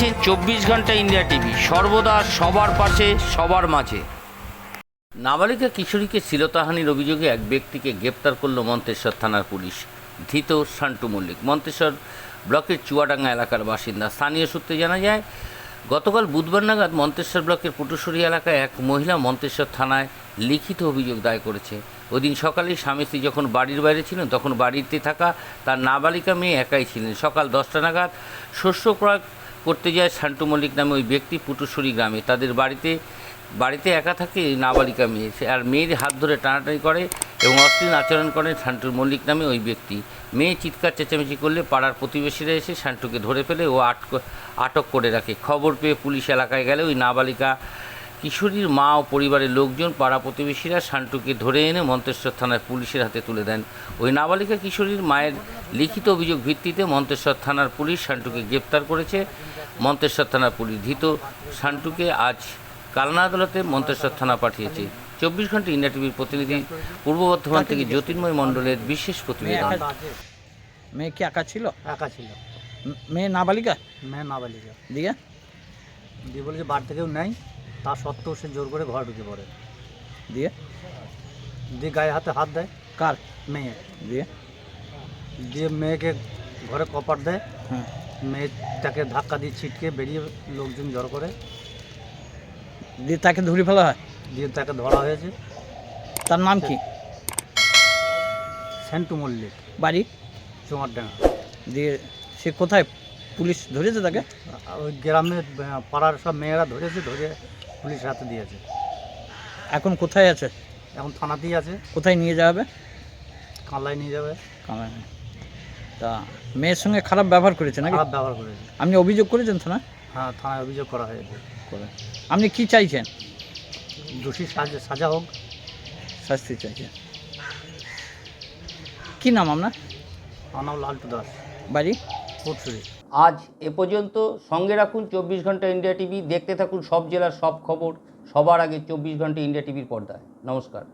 চব্বিশ ঘণ্টা India TV. সর্বদা সবার পাশে, সবার মাঝে। নাবালিকা কিশোরীকে শ্লীলতাহানির অভিযোগে এক ব্যক্তিকে গ্রেপ্তার করল মন্তেশ্বর থানার পুলিশ, ধৃত শান্টু মল্লিক। মন্তেশ্বর ব্লকের চুয়াডাঙ্গা এলাকার বাসিন্দা। স্থানীয় সূত্রে জানা যায়, গতকাল বুধবার নাগাদ মন্তেশ্বর ব্লকের পুটুসুরি এলাকায় এক মহিলা মন্তেশ্বর থানায় লিখিত অভিযোগ দায় করেছে। ওই দিন সকালেই স্বামী স্ত্রী যখন বাড়ির বাইরে ছিলেন, তখন বাড়িতে থাকা তার নাবালিকা মেয়ে একাই ছিলেন। সকাল দশটা নাগাদ শস্য ক্রয় করতে যায় শান্টু মল্লিক নামে ওই ব্যক্তি পুটুসুরি গ্রামে। তাদের বাড়িতে বাড়িতে একা থাকে নাবালিকা মেয়ে। আর মেয়ের হাত ধরে টানাটানি করে এবং অশ্লীল আচরণ করেন শান্টুর মল্লিক নামে ওই ব্যক্তি। মেয়ে চিৎকার, চেঁচামেচি করলে পাড়ার প্রতিবেশীরা এসে শান্টুকে ধরে ফেলে ও আটক আটক করে রাখে। খবর পেয়ে পুলিশ এলাকায় গেলে ওই নাবালিকা কিশোরীর মা ও পরিবারের লোকজন, পাড়া প্রতিবেশীরা শান্টুকে ধরে এনে মন্তেশ্বর থানায় পুলিশের হাতে তুলে দেন। ওই নাবালিকা কিশোরীর মায়ের লিখিত অভিযোগ ভিত্তিতে মন্তেশ্বর থানার পুলিশ শান্টুকে গ্রেপ্তার করেছে। মন্তেশ্বর থানার পুলিশ। ধৃত সান্টুকে আজ কালনা আদালতে মন্তেশ্বর থানা পাঠিয়েছে। চব্বিশ ঘণ্টা ইন্ডিয়া টিভির প্রতিনিধি পূর্ব বর্ধমান থেকে জ্যোতির্ময় মণ্ডলের বিশেষ প্রতিবেদন। মেয়ে কি একা ছিল? একা ছিল। মেয়ে নাবালিকা? মেয়ে নাবালিকা। দিয়ে? দিয়ে বলে যে বাড়ি থেকেও নেই তা সত্ত্বেও সে জোর করে ঘর ঢুকে পড়ে। দিয়ে? দিয়ে গায়ে হাতে হাত দেয়। কার? মেয়ে। দিয়ে? দিয়ে মেয়েকে ঘরে কপার দেয়। হ্যাঁ। মেয়ে তাকে ধাক্কা দিয়ে ছিটকে বেরিয়ে লোকজন জড় করে। দিয়ে তাকে ধরে ফেলা হয়? দিয়ে তাকে ধরা হয়েছে। তার নাম কি? সেন্টু মল্লিক। বাড়ি? চুমারডাঙ্গা দিয়ে সে কোথায়? পুলিশ ধরেছে তাকে? ওই গ্রামের পাড়ার সব মেয়েরা ধরেছে ধরে পুলিশ হাতে দিয়েছে। এখন কোথায় আছে? এখন থানাতেই আছে। কোথায় নিয়ে যাওয়া হবে? কানলায় নিয়ে যাবে। কামায়। তা মেয়ের সঙ্গে খারাপ ব্যবহার করেছে নাকি? খারাপ ব্যবহার করেছে। আপনি অভিযোগ করেছেন থানা হ্যাঁ থানায় অভিযোগ করা হয়েছে। করে। আপনি কি চাইছেন? দোষী সাজা সাজা হোক। শাস্তি চাইছেন। কি নাম আপনার? আমার নাম লালটু দাস। বাড়ি? কোটসুরি আজ এ পর্যন্ত সঙ্গে রাখুন চব্বিশ ঘণ্টা ইন্ডিয়া টিভি। দেখতে থাকুন সব জেলার সব খবর। সবার আগে চব্বিশ ঘণ্টা ইন্ডিয়া টিভির পর্দায়। নমস্কার।